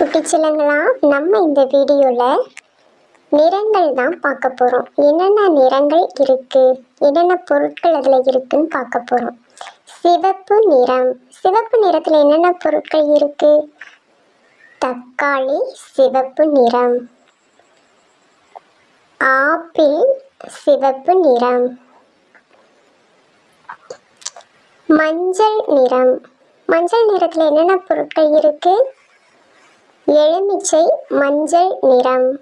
குட்டிச்சிலங்களா நம்ம இந்த வீடியோவில் நிறங்கள் தான் பார்க்க போகிறோம் என்னென்ன நிறங்கள் இருக்குது என்னென்ன பொருட்கள் அதில் இருக்குன்னு பார்க்க போகிறோம் சிவப்பு நிறம். சிவப்பு நிறத்தில் என்னென்ன பொருட்கள் இருக்குது தக்காளி சிவப்பு நிறம். ஆப்பிள் சிவப்பு நிறம். மஞ்சள் நிறம். மஞ்சள் நிறத்தில் என்னென்ன பொருட்கள் இருக்குது எலுமிச்சை மஞ்சள் நிறம்.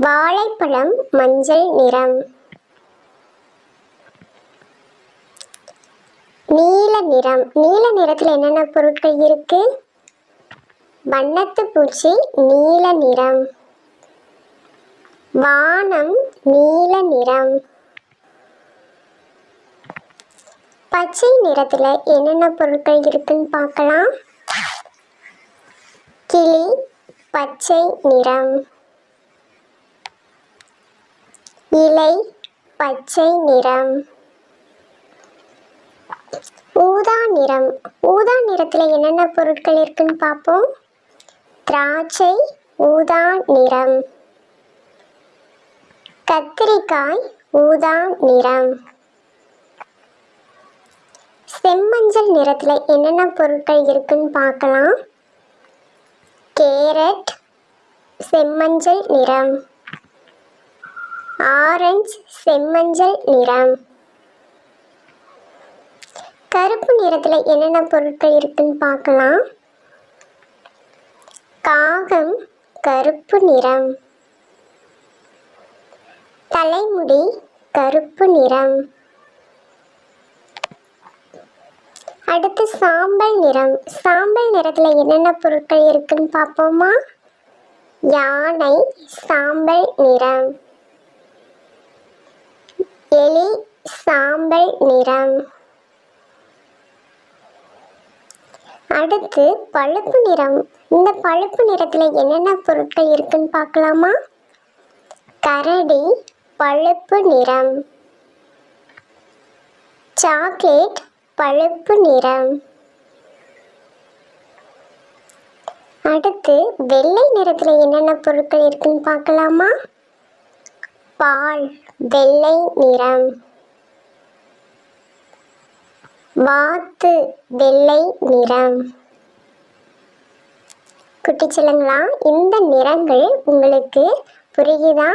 வாழைப்பழம் மஞ்சள் நிறம். நீல நிறம். நீல நிறத்தில் என்னென்ன பொருட்கள் இருக்கு? வண்ணத்து பூச்சி நீல நிறம். வானம் நீல நிறம். பச்சை நிறத்தில் என்னென்ன பொருட்கள் இருக்குன்னு பார்க்கலாம். கிளி பச்சை நிறம். இலை பச்சை நிறம். ஊதா நிறம். ஊதா நிறத்தில் என்னென்ன பொருட்கள் இருக்குன்னு பார்ப்போம். திராட்சை ஊதா நிறம். கத்திரிக்காய் ஊதா நிறம். செம்மஞ்சள் நிறத்தில் என்னென்ன பொருட்கள் இருக்குன்னு பார்க்கலாம். கேரட் செம்மஞ்சள் நிறம். ஆரஞ்சு செம்மஞ்சள் நிறம். கருப்பு நிறத்தில் என்னென்ன பொருட்கள் இருக்குன்னு பார்க்கலாம். காகம் கருப்பு நிறம். தலைமுடி கருப்பு நிறம். அடுத்து சாம்பல் நிறம். சாம்பல் நிறத்தில் என்னென்ன பொருட்கள் இருக்குன்னு பார்ப்போமா? யானை சாம்பல் நிறம். எலி சாம்பல் நிறம். அடுத்து பழுப்பு நிறம். இந்த பழுப்பு நிறத்தில் என்னென்ன பொருட்கள் இருக்குன்னு பார்க்கலாமா? கரடி பழுப்பு நிறம். சாக்லேட் பழுப்பு நிறம். அடுத்து வெள்ளை நிறத்தில் என்னென்ன பொருட்கள் இருக்குன்னு பார்க்கலாமா? பால் வெள்ளை நிறம். வாத்து வெள்ளை நிறம். குட்டிச்சலங்களா இந்த நிறங்கள் உங்களுக்கு புரியுதா?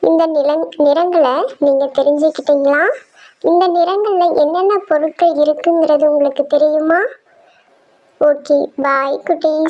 இந்த நில நிறங்களை நீங்கள் தெரிஞ்சுக்கிட்டீங்களா? இந்த நிறங்களில் என்னென்ன பொருட்கள் இருக்குங்கிறது உங்களுக்கு தெரியுமா? ஓகே பாய் குட்டீஸ்.